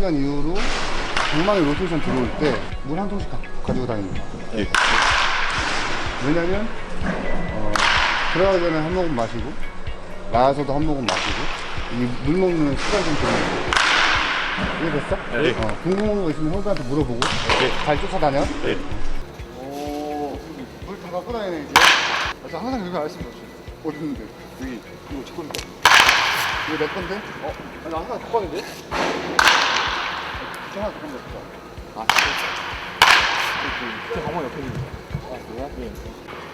시간 이후로 방망이 로테이션 들어올 때 물 한 통씩 가, 가지고 다닙니다. 예. 왜냐면 어, 들어가기 전에 한 모금 마시고 나와서도 한 모금 마시고 이 물 먹는 시간 좀 되는 이해됐어? 네. 어, 궁금한 거 있으면 형들한테 물어보고 잘 쫓아다녀 네. 오물 다 갖고 다니네 이제 아, 저 항상 여기 알았습니다 어디 있는데 여기 이거 제 겁니다 이거 내 건데? 어? 아니 항상 갖고 가는데? 하나 갖고 간다 진짜 아 진짜? 제 가방 옆에 있는데 아 뭐야? 네. 아니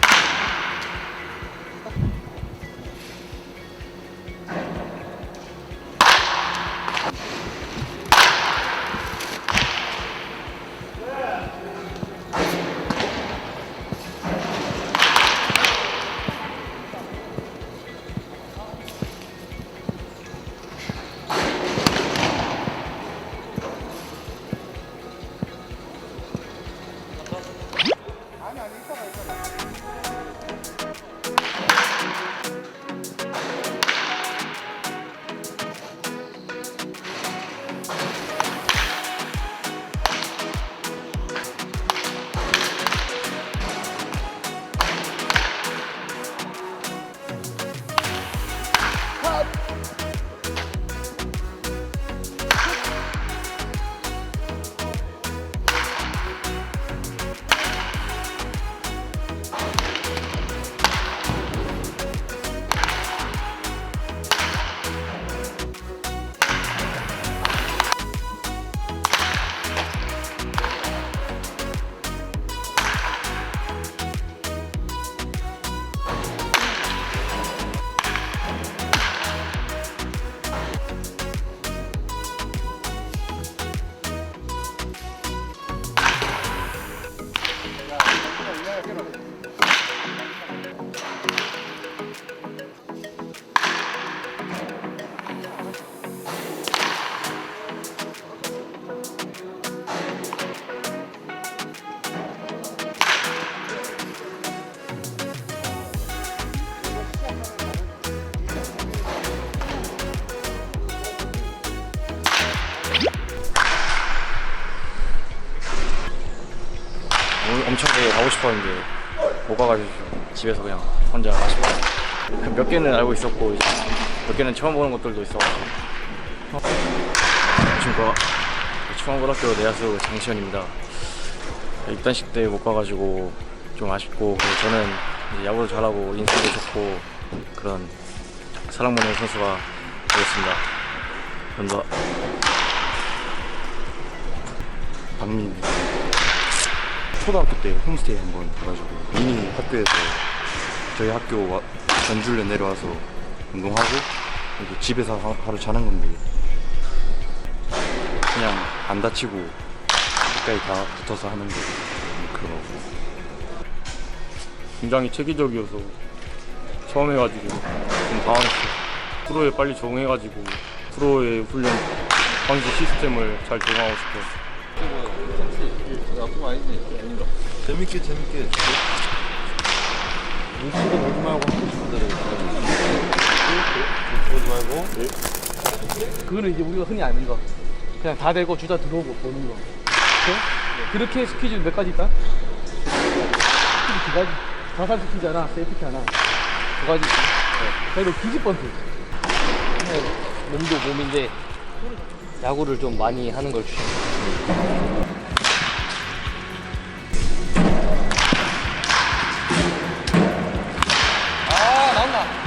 싶었는데 못 가가지고 집에서 그냥 혼자 아쉽다. 몇 개는 알고 있었고 이제 몇 개는 처음 보는 것들도 있어가지고. 안녕하십니까. 충암고등학교 내야수 장시현입니다. 입단식 때 못 가가지고 좀 아쉽고 저는 야구도 잘하고 인성도 좋고 그런 사랑받는 선수가 되겠습니다. 감사합니다. 박민 초등학교 때 홈스테이 한 번 가가지고 이미 학교에서 저희 학교 와, 전주를 내려와서 운동하고 그리고 집에서 하, 하루 자는 건데 그냥 안 다치고 끝까지 다 붙어서 하는 거 그러고 굉장히 체계적이어서 처음 해가지고 좀 당황했어요. 프로에 빨리 적응해가지고 프로의 훈련 방식 시스템을 잘 적응하고 싶어요. 재밌게 재밌게 눈치도 보지 말고 하고 싶은 대로 보지 말고 그거는 이제 우리가 흔히 아는 거. 그냥 다 대고 주자 들어오고 보는 거. 그렇죠? 그렇게 스퀴즈 몇 가지 있다? 스퀴즈 두 가지. 자살 스퀴즈 하나, 세이프티 하나. 두 가지. 네. 그리고 기지 번트. 몸도 몸인데 야구를 좀 많이 하는 걸 추천해요.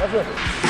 아, 나온다. 나이스.